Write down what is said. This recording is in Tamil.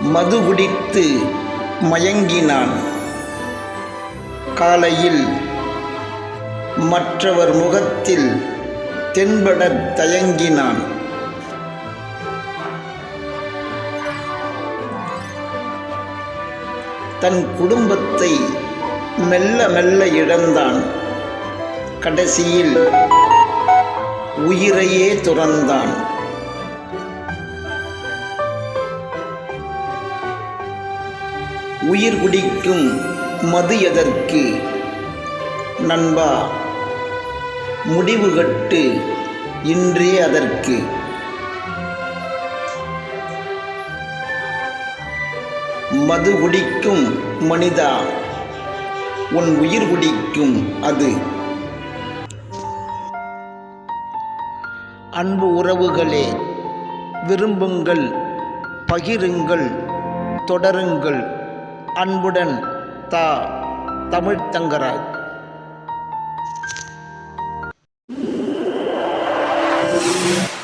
மது குடித்து மயங்கினான். காலையில் மற்றவர் முகத்தில் தென்படத் தயங்கினான். தன் குடும்பத்தை மெல்ல மெல்ல இழந்தான். கடைசியில் உயிரையே துறந்தான். உயிர் குடிக்கும் மது எதற்கு? நண்பா முடிவு கட்டு இன்றே அதற்கு. மது குடிக்கும் மனிதா உன் உயிர் குடிக்கும் அது. அன்பு உறவுகளே விரும்புங்கள் பகிருங்கள் தொடருங்கள். அன்புடன் தா தமிழ் தங்கராஜ் Yeah.